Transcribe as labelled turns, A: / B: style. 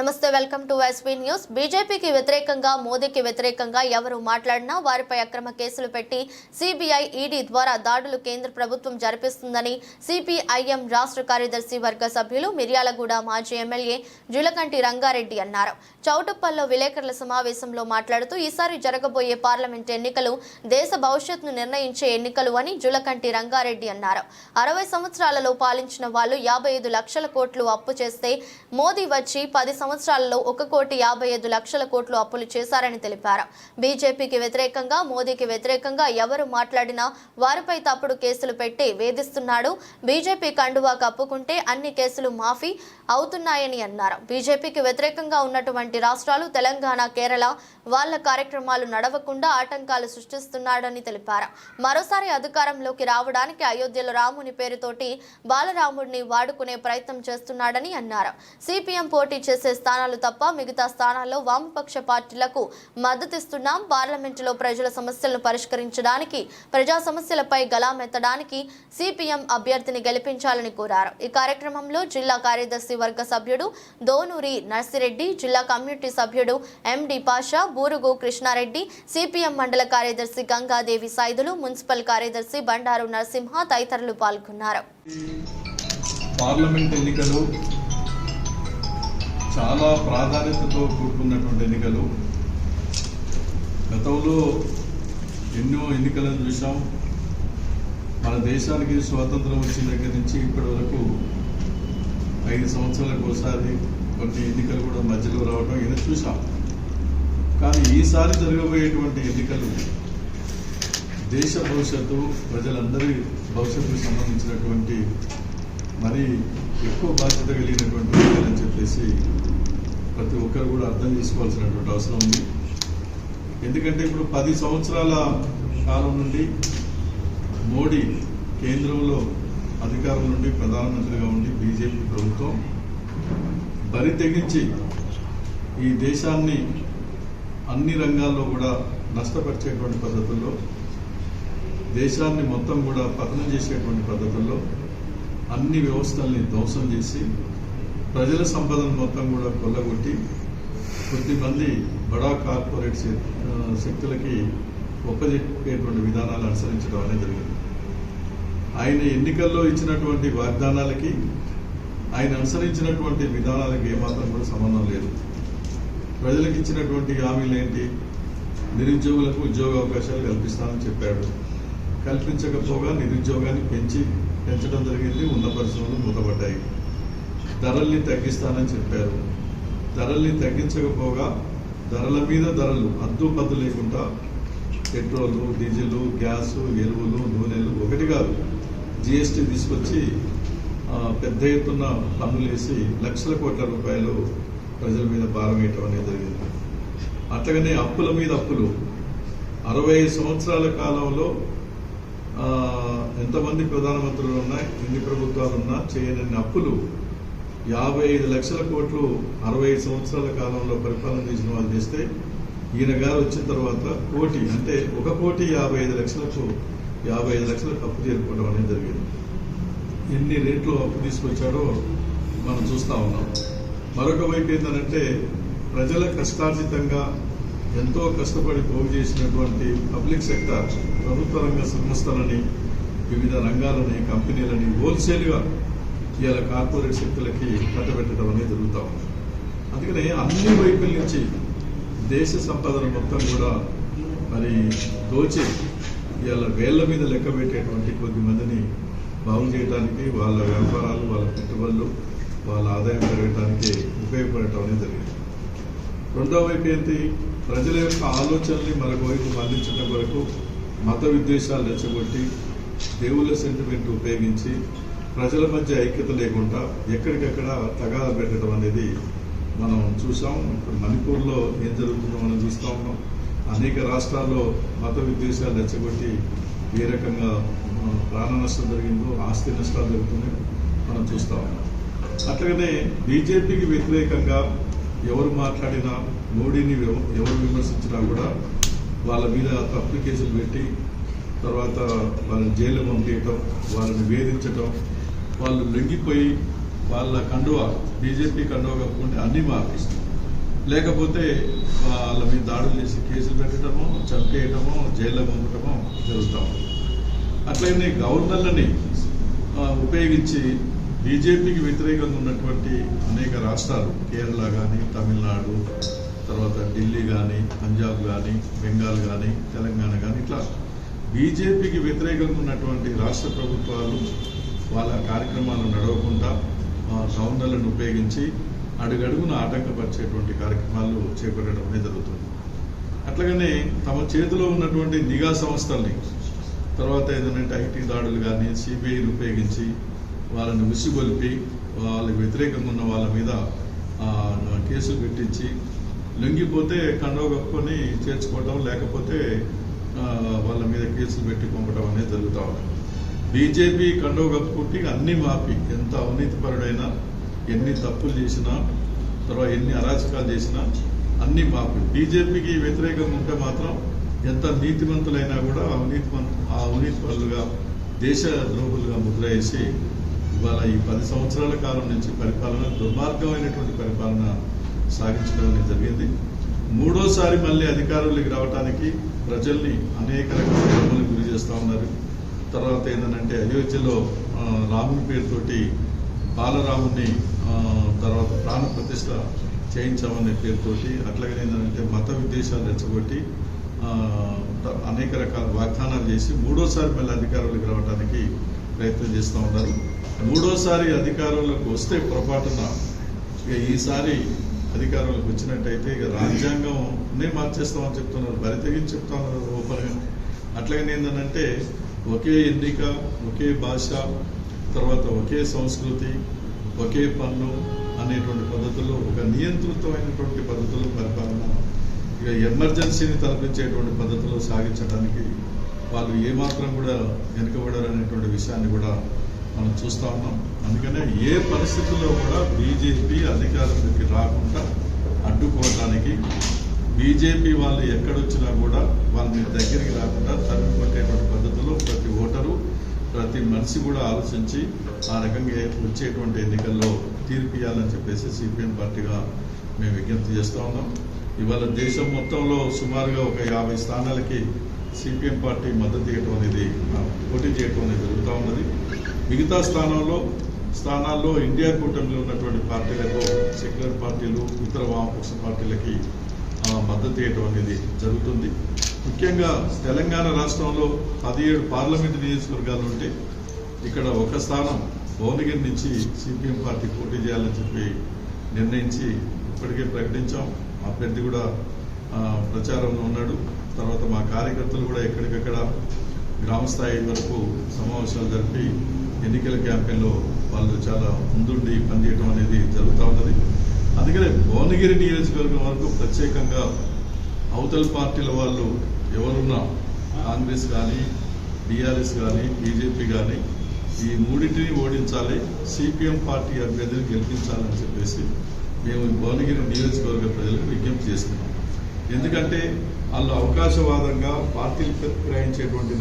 A: నమస్తే welcome to SP news. బీజేపీకి వ్యతిరేకంగా మోదీకి వ్యతిరేకంగా ఎవరు మాట్లాడినా వారిపై అక్రమ కేసులు పెట్టి సిబిఐ ఈడీ ద్వారా దాడులు కేంద్ర ప్రభుత్వం జరిపిస్తుందని సిపిఐఎం రాష్ట్ర కార్యదర్శి వర్గ సభ్యులు మిర్యాలగూడ మాజీ ఎమ్మెల్యే జులకంటి రంగారెడ్డి అన్నారు. చౌటుప్పల్లో విలేకరుల సమావేశంలో మాట్లాడుతూ ఈసారి జరగబోయే పార్లమెంట్ ఎన్నికలు దేశ భవిష్యత్తును నిర్ణయించే ఎన్నికలు అని జులకంటి రంగారెడ్డి అన్నారు. అరవై సంవత్సరాలలో పాలించిన వాళ్ళు యాభై ఐదు లక్షల కోట్లు అప్పు చేస్తే మోదీ వచ్చి పది సంవత్సరాలలో ఒక కోటి యాభై ఐదు లక్షల కోట్లు అప్పులు చేశారని తెలిపారు. బీజేపీకి వ్యతిరేకంగా మోదీకి వ్యతిరేకంగా ఎవరు మాట్లాడినా వారిపై తప్పుడు కేసులు పెట్టి వేధిస్తున్నాడు. బీజేపీ కండువా కప్పుకుంటే అన్ని కేసులు మాఫీ అవుతున్నాయని అన్నారు. బీజేపీకి వ్యతిరేకంగా ఉన్నటువంటి రాష్ట్రాలు తెలంగాణ కేరళ వాళ్ళ కార్యక్రమాలు నడవకుండా ఆటంకాలు సృష్టిస్తున్నాడని తెలిపారు. మరోసారి అధికారంలోకి రావడానికి అయోధ్యలో రాముని పేరుతోటి బాలరాముడిని వాడుకునే ప్రయత్నం చేస్తున్నాడని అన్నారు. సిపిఎం పోటీ చేసే స్థానాలు తప్ప మిగతా స్థానాల్లో వామపక్ష పార్టీలకు మద్దతిస్తున్నాం పార్లమెంటులో ప్రజల సమస్యలను పరిష్కరించడానికి ప్రజా సమస్యలపై గలామెత్తడానికి సిపిఎం అభ్యర్థిని గెలిపించాలని కోరారు. ఈ కార్యక్రమంలో జిల్లా కార్యదర్శి వర్గ సభ్యుడు దోనూరి నర్సిరెడ్డి జిల్లా కమ్యూనిటీ సభ్యుడు ఎండి పాషా బూరుగు కృష్ణారెడ్డి సిపిఎం మండల కార్యదర్శి గంగాదేవి సైదులు మున్సిపల్ కార్యదర్శి బండారు నరసింహ తదితరులు పాల్గొన్నారు.
B: పార్లమెంట్ ఎన్నికలు చాలా ప్రాధాన్యతతో కూడుకున్నటువంటి ఎన్నికలు. గతంలో ఎన్నో ఎన్నికలను చూసాం మన దేశానికి స్వాతంత్రం వచ్చిన దగ్గర నుంచి ఇప్పటి వరకు ఐదు సంవత్సరాలకు ఒకసారి కొన్ని ఎన్నికలు కూడా మధ్యలో రావడం ఇది చూసాం కానీ ఈసారి జరగబోయేటువంటి ఎన్నికలు దేశ భవిష్యత్తు ప్రజలందరి భవిష్యత్తుకు సంబంధించినటువంటి మరి ఎక్కువ బాధ్యత కలిగినటువంటి అని చెప్పేసి ప్రతి ఒక్కరు కూడా అర్థం చేసుకోవాల్సినటువంటి అవసరం ఉంది. ఎందుకంటే ఇప్పుడు పది సంవత్సరాల కాలం నుండి మోడీ కేంద్రంలో అధికారం నుండి ప్రధానమంత్రిగా ఉండి బీజేపీ ప్రభుత్వం బరి తెగించి ఈ దేశాన్ని అన్ని రంగాల్లో కూడా నష్టపరిచేటువంటి పద్ధతుల్లో దేశాన్ని మొత్తం కూడా పతనం చేసేటువంటి పద్ధతుల్లో అన్ని వ్యవస్థల్ని ధ్వంసం చేసి ప్రజల సంపదను మొత్తం కూడా కొల్లగొట్టి కొద్దిమంది బడా కార్పొరేట్ శక్తులకి ఒప్పజెప్పేటువంటి విధానాలు అనుసరించడం అనేది జరిగింది. ఆయన ఎన్నికల్లో ఇచ్చినటువంటి వాగ్దానాలకి ఆయన అనుసరించినటువంటి విధానాలకి ఏమాత్రం కూడా సంబంధం లేదు. ప్రజలకు ఇచ్చినటువంటి హామీలు ఏంటి? నిరుద్యోగులకు ఉద్యోగ అవకాశాలు కల్పిస్తానని చెప్పాడు. కల్పించకపోగా నిరుద్యోగాన్ని పెంచి పెంచడం జరిగింది ఉన్న పరిశ్రమలు మూతపడ్డాయి. ధరల్ని తగ్గిస్తానని చెప్పారు. ధరల్ని తగ్గించకపోగా ధరల మీద ధరలు అద్దు పద్దు లేకుండా పెట్రోల్ డీజిల్ గ్యాస్ ఎరువులు నూనెలు ఒకటి కాదు. జిఎస్టీ తీసుకొచ్చి పెద్ద ఎత్తున పన్నులు వేసి లక్షల కోట్ల రూపాయలు ప్రజల మీద భారం వేయటం అనేది జరిగింది. అట్లాగనే అప్పుల మీద అప్పులు. అరవై సంవత్సరాల కాలంలో ఎంతమంది ప్రధానమంత్రులు ఉన్నాయి? ఎన్ని ప్రభుత్వాలు ఉన్నా చేయనన్ని అప్పులు యాభై ఐదు లక్షల కోట్లు అరవై ఐదు సంవత్సరాల కాలంలో పరిపాలన చేసిన వాళ్ళు చేస్తే ఈయన గారు వచ్చిన తర్వాత కోటి అంటే ఒక కోటి యాభై ఐదు లక్షలకు యాభై ఐదు లక్షలకు అప్పు చేరుకోవడం అనేది జరిగింది. ఎన్ని రేట్లు అప్పు తీసుకొచ్చాడో మనం చూస్తా ఉన్నాం. మరొక వైపు ఏంటంటే ప్రజల కష్టార్జితంగా ఎంతో కష్టపడి పోగు చేసినటువంటి పబ్లిక్ సెక్టర్ ప్రభుత్వ రంగ సంస్థలని వివిధ రంగాలని కంపెనీలని హోల్సేల్గా ఇవాళ కార్పొరేట్ శక్తులకి కట్టబెట్టడం అనేది జరుగుతూ ఉంది. అందుకని అన్ని వైపుల నుంచి దేశ సంపదను మొత్తం కూడా మరి దోచి ఇవాళ వేళ్ళ మీద లెక్క పెట్టేటువంటి కొద్ది మందిని బాగు చేయడానికి వాళ్ళ వ్యాపారాలు వాళ్ళ పెట్టుబడులు వాళ్ళ ఆదాయం పెరగడానికి ఉపయోగపడటం అనేది జరిగింది. రెండో వైపు ఏంటి? ప్రజల యొక్క ఆలోచనల్ని మరొక వైపు మళ్ళించడం వరకు మత విద్వేషాలు రెచ్చగొట్టి దేవుళ్ళ సెంటిమెంట్ ఉపయోగించి ప్రజల మధ్య ఐక్యత లేకుండా ఎక్కడికక్కడ తగాద పెట్టడం అనేది మనం చూసాం. ఇప్పుడు మణిపూర్లో ఏం జరుగుతుందో మనం చూస్తూ ఉన్నాం. అనేక రాష్ట్రాల్లో మత విద్వేషాలు రెచ్చగొట్టి ఏ రకంగా ప్రాణ నష్టం జరిగిందో ఆస్తి నష్టాలు జరుగుతున్నాయి మనం చూస్తూ ఉన్నాం. అట్లాగనే బీజేపీకి వ్యతిరేకంగా ఎవరు మాట్లాడినా మోడీని ఎవరు విమర్శించినా కూడా వాళ్ళ మీద తప్పు కేసులు పెట్టి తర్వాత వాళ్ళని జైలు పంపించటం వాళ్ళని వేధించటం వాళ్ళు లొంగిపోయి వాళ్ళ కండువా బీజేపీ కండువా కప్పుకుంటే అన్నీ మాకు లేకపోతే వాళ్ళ మీద దాడులు చేసి కేసులు పెట్టడము చంపేయటము జైల్లో పంపటము జరుగుతూ ఉంటుంది. అట్లనే గవర్నర్లని ఉపయోగించి బీజేపీకి వ్యతిరేకంగా ఉన్నటువంటి అనేక రాష్ట్రాలు కేరళ కానీ తమిళనాడు తర్వాత ఢిల్లీ కానీ పంజాబ్ కానీ బెంగాల్ కానీ తెలంగాణ కానీ ఇట్లా బీజేపీకి వ్యతిరేకంగా ఉన్నటువంటి రాష్ట్ర ప్రభుత్వాలు వాళ్ళ కార్యక్రమాలు నడవకుండా ఆ, గవర్నర్లను ఉపయోగించి అడుగడుగున ఆటంకపరిచేటువంటి కార్యక్రమాలు చేపట్టడం అనేది జరుగుతుంది. అట్లాగనే తమ చేతిలో ఉన్నటువంటి నిఘా సంస్థల్ని తర్వాత ఏదైనా ఐటీ దాడులు కానీ సిబిఐని ఉపయోగించి వాళ్ళని ఉసిగొలిపి వాళ్ళకి వ్యతిరేకంగా ఉన్న వాళ్ళ మీద కేసులు పెట్టించి లొంగిపోతే కండవ కప్పుకొని చేర్చుకోవటం లేకపోతే వాళ్ళ మీద కేసులు పెట్టి పంపడం అనేది జరుగుతూ ఉంది బీజేపీ కండవ కప్పుకుంటే అన్ని మాపి ఎంత అవినీతిపరుడైనా ఎన్ని తప్పులు చేసినా తర్వాత ఎన్ని అరాచకాలు చేసినా అన్ని మాఫీ బీజేపీకి వ్యతిరేకంగా ఉంటే మాత్రం ఎంత నీతిమంతులైనా కూడా అవినీతి ఆ అవినీతిపరులుగా దేశ ద్రోహులుగా ముద్ర వేసి ఇవాళ ఈ పది సంవత్సరాల కాలం నుంచి పరిపాలన దుర్మార్గమైనటువంటి పరిపాలన సాగించడం అనేది జరిగింది. మూడోసారి మళ్ళీ అధికారంలోకి రావడానికి ప్రజల్ని అనేక రకాల ఇబ్బందులకు గురి చేస్తూ ఉన్నారు. తర్వాత ఏంటంటే అయోధ్యలో రాముని పేరుతోటి బాలరాముని తర్వాత ప్రాణ ప్రతిష్ట చేయించామనే పేరుతోటి అట్లాగే ఏంటంటే మత విద్వేషాలు రెచ్చగొట్టి అనేక రకాల వాగ్దానాలు చేసి మూడోసారి మళ్ళీ అధికారంలోకి రావడానికి ప్రయత్నం చేస్తూ ఉన్నారు. మూడోసారి అధికారంలోకి వస్తే పొరపాటున ఇక ఈసారి అధికారంలోకి వచ్చినట్టయితే ఇక రాజ్యాంగంనే మార్చేస్తామని చెప్తున్నారు. బరి తెగించి చెప్తా ఉన్నారు ఓపెన్గా అట్లాగే ఏంటంటే ఒకే ఎన్నిక ఒకే భాష తర్వాత ఒకే సంస్కృతి ఒకే పన్ను అనేటువంటి పద్ధతుల్లో ఒక నియంత్రితమైనటువంటి పద్ధతుల్లో పరిపాలన ఇక ఎమర్జెన్సీని తలపించేటువంటి పద్ధతిలో సాగించడానికి వాళ్ళు ఏమాత్రం కూడా వెనుకబడరు అనేటువంటి విషయాన్ని కూడా మనం చూస్తా ఉన్నాం. అందుకనే ఏ పరిస్థితుల్లో కూడా బీజేపీ అధికారంలోకి రాకుండా అడ్డుకోవడానికి బీజేపీ వాళ్ళు ఎక్కడొచ్చినా కూడా వాళ్ళని దగ్గరికి రాకుండా తరిమి పద్ధతిలో ప్రతి ఓటరు ప్రతి మనిషి కూడా ఆలోచించి ఆ రకంగా వచ్చేటువంటి ఎన్నికల్లో తీర్పు ఇవ్వాలని చెప్పేసి సిపిఎం పార్టీగా మేము విజ్ఞప్తి చేస్తూ ఉన్నాం. ఇవాళ దేశం మొత్తంలో సుమారుగా ఒక యాభై స్థానాలకి సిపిఎం పార్టీ మద్దతు ఇవ్వటం అనేది పోటీ చేయటం అనేది జరుగుతూ ఉన్నది. మిగతా స్థానంలో స్థానాల్లో ఇండియా కూటమిలో ఉన్నటువంటి పార్టీలకు సెక్యులర్ పార్టీలు ఇతర వామపక్ష పార్టీలకి మద్దతు ఇవ్వడం అనేది జరుగుతుంది. ముఖ్యంగా తెలంగాణ రాష్ట్రంలో పదిహేడు పార్లమెంటు నియోజకవర్గాలు ఉంటే ఇక్కడ ఒక స్థానం భువనగిరి నుంచి సిపిఎం పార్టీ పోటీ చేయాలని చెప్పి నిర్ణయించి ఇప్పటికే ప్రకటించాం. అభ్యర్థి కూడా ప్రచారంలో ఉన్నాడు. తర్వాత మా కార్యకర్తలు కూడా ఎక్కడికక్కడ గ్రామ స్థాయి వరకు సమావేశాలు జరిపి ఎన్నికల క్యాంపెయిన్లో వాళ్ళు చాలా ముందుండి పనిచేయడం అనేది జరుగుతూ ఉన్నది అందుకనే భువనగిరి నియోజకవర్గం వరకు ప్రత్యేకంగా అవతల పార్టీల వాళ్ళు ఎవరున్నా కాంగ్రెస్ కానీ టీఆర్ఎస్ కానీ బీజేపీ కానీ ఈ మూడింటిని ఓడించాలి సిపిఎం పార్టీ అభ్యర్థిని గెలిపించాలని చెప్పేసి మేము భువనగిరి నియోజకవర్గ ప్రజలకు విజ్ఞప్తి చేస్తున్నాం. ఎందుకంటే వాళ్ళు అవకాశవాదంగా పార్టీలు ప్రయాణించేటువంటి